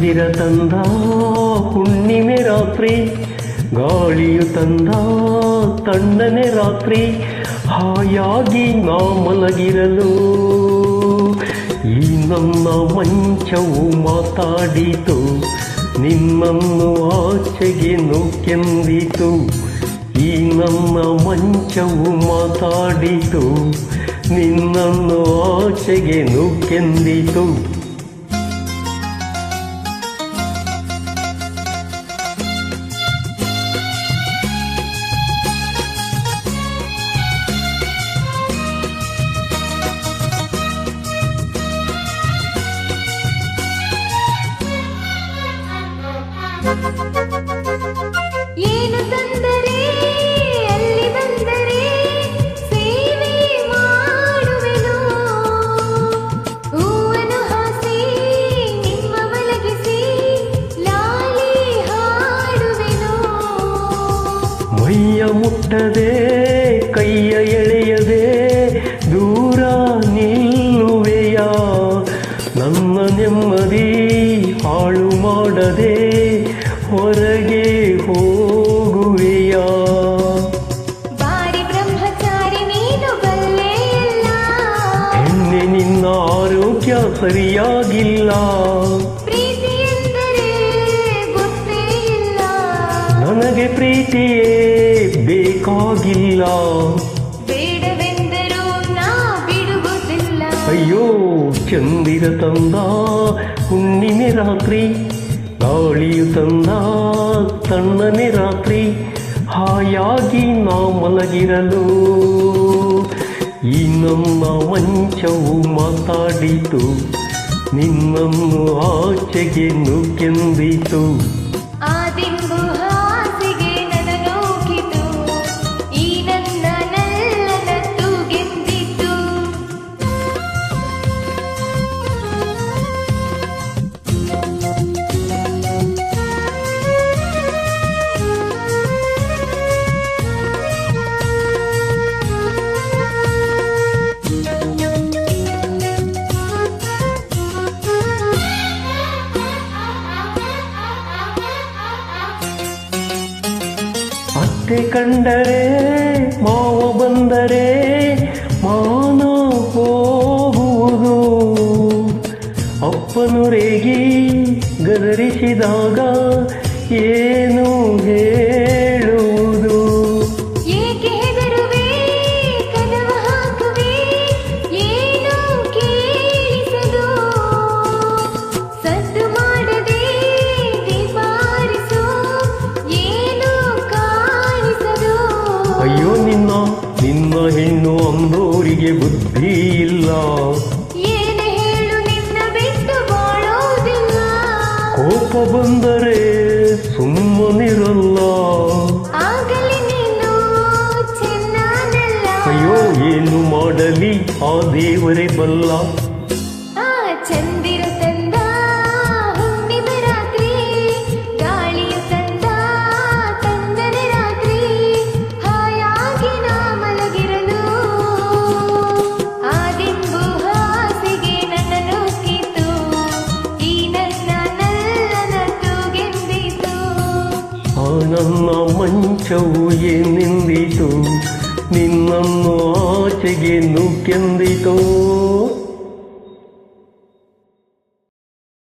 ಚಂದಿರ ತಂದ ಹುಣ್ಣಿಮೆ ರಾತ್ರಿ, ಗಾಳಿಯು ತಂದ ತಣ್ಣನೆ ರಾತ್ರಿ, ಹಾಯಾಗಿ ನಾ ಮಲಗಿರಲು. ಈ ನನ್ನ ಮಂಚವು ಮಾತಾಡಿತು, ನಿನ್ನನ್ನು ಆಚೆಗೆ ನೋಕೆಂದಿತು ಈ ನನ್ನ ಮಂಚವು ಮಾತಾಡಿತು, ನಿನ್ನನ್ನು ಆಚೆಗೆ ನೂಕೆಂದಿತು ಮುಟ್ಟದೆ ಕೈಯ ಎಳೆಯದೆ ದೂರ ನಿಲ್ಲುವೆಯ. ನನ್ನ ನೆಮ್ಮದಿ ಹಾಳು ಮಾಡದೆ ಹೊರಗೆ ಹೋಗುವೆಯ. ಬಾರಿ ಬ್ರಹ್ಮಚಾರಿ ನೀನು ಬಲ್ಲೆ ಹೆಣ್ಣೆ ನಿನ್ನ ಆರೋಗ್ಯ ಸರಿಯಾಗಿಲ್ಲ. ನನಗೆ ಪ್ರೀತಿಯೇ ಬೇಕಾಗಿಲ್ಲ. ಬೇಡವೆಂದರೂ ನಾ ಬಿಡುವುದಿಲ್ಲ. ಅಯ್ಯೋ ಚಂದಿರ ತಂದ ಹುಣ್ಣಿಮೆ ರಾತ್ರಿ ಗಾಳಿಯು ತಂದ ತಣ್ಣನೆ ರಾತ್ರಿ ಹಾಯಾಗಿ ನಾ ಮಲಗಿರಲು. ಈ ನಮ್ಮ ಮಂಚವು ಮಾತಾಡಿತು ನಿನ್ನನ್ನು ಆಚೆಗೆ ನೂಕೆಂದಿತು ಕಂಡರೆ ಮಾವು ಬಂದರೆ ಮಾನ ಹೋಗುವುದು. ಅಪ್ಪನು ರೇಗಿ ಗದರಿಸಿದಾಗ ಏನು ಹೇಳುವುದು ಅಂದೋರಿಗೆ ಬುದ್ಧಿ ಇಲ್ಲ. ಏನು ಹೇಳು ನಿನ್ನ ಬಿಟ್ಟು ಬಾಳೋದಿಲ್ಲ. ಕೋಪ ಬಂದರೆ ಸುಮ್ಮನಿರಲ್ಲ. ಅಯ್ಯೋ ಏನು ಮಾಡಲಿ? ಆ ದೇವರೇ ಬಲ್ಲ. ಆ ನನ್ನ ಮಂಚವು ಏನೆಂದಿತು? ನಿನ್ನನ್ನು ಆಚೆಗೆ ನೂಕೆಂದಿತೋ